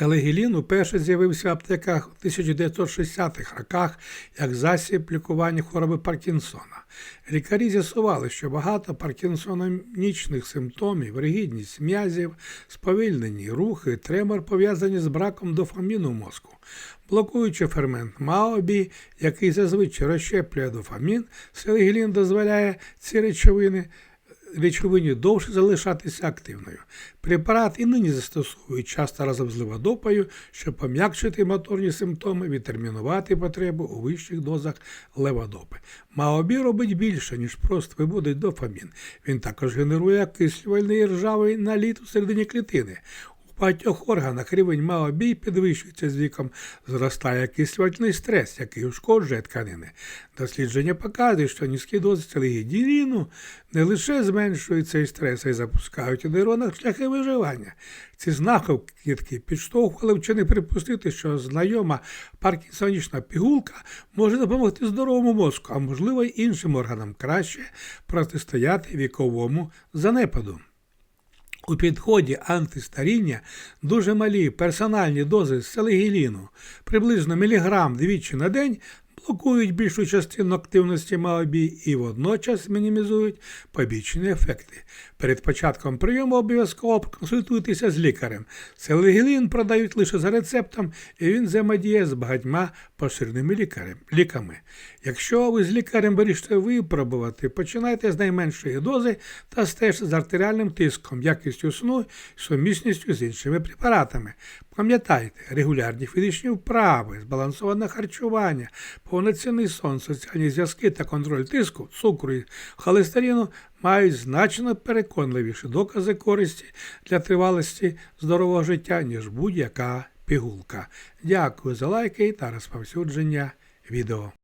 Селегілін уперше з'явився в аптеках у 1960-х роках як засіб лікування хвороби Паркінсона. Лікарі з'ясували, що багато паркінсонічних симптомів, ригідність м'язів, сповільнені рухи, тремор пов'язані з браком дофаміну мозку. Блокуючи фермент МАОБі, який зазвичай розщеплює дофамін, селегілін дозволяє ці речовини речовині довше залишатися активною. Препарат і нині застосовують часто разом з леводопою, щоб пом'якшити моторні симптоми, відтермінувати потребу у вищих дозах леводопи. Маобі робить більше, ніж просто виводить дофамін. Він також генерує окислювальний ржавий наліт у середині клітини. Багатьох органах рівень МАОБІ підвищується з віком, зростає окислювальний стрес, який ушкоджує тканини. Дослідження показують, що низькі дози целігідіріну не лише зменшують цей стрес, а й запускають у нейронах шляхи виживання. Ці знахідки підштовхували вчених припустити, що знайома паркінсонічна пігулка може допомогти здоровому мозку, а можливо й іншим органам краще протистояти віковому занепаду. У підході антистаріння дуже малі персональні дози селегіліну, приблизно міліграм двічі на день, блокують більшу частину активності МАОБі і водночас мінімізують побічні ефекти. Перед початком прийому обов'язково консультуйтеся з лікарем. Селегілін продають лише за рецептом, і він взаємодіє з багатьма поширеними ліками. Якщо ви з лікарем вирішите випробувати, починайте з найменшої дози та стежте з артеріальним тиском, якістю сну і сумісністю з іншими препаратами. Пам'ятайте, регулярні фізичні вправи, збалансоване харчування, повноцінний сон, соціальні зв'язки та контроль тиску, цукру і холестерину мають значно переконливіші докази користі для тривалості здорового життя, ніж будь-яка пігулка. Дякую за лайки та розповсюдження відео.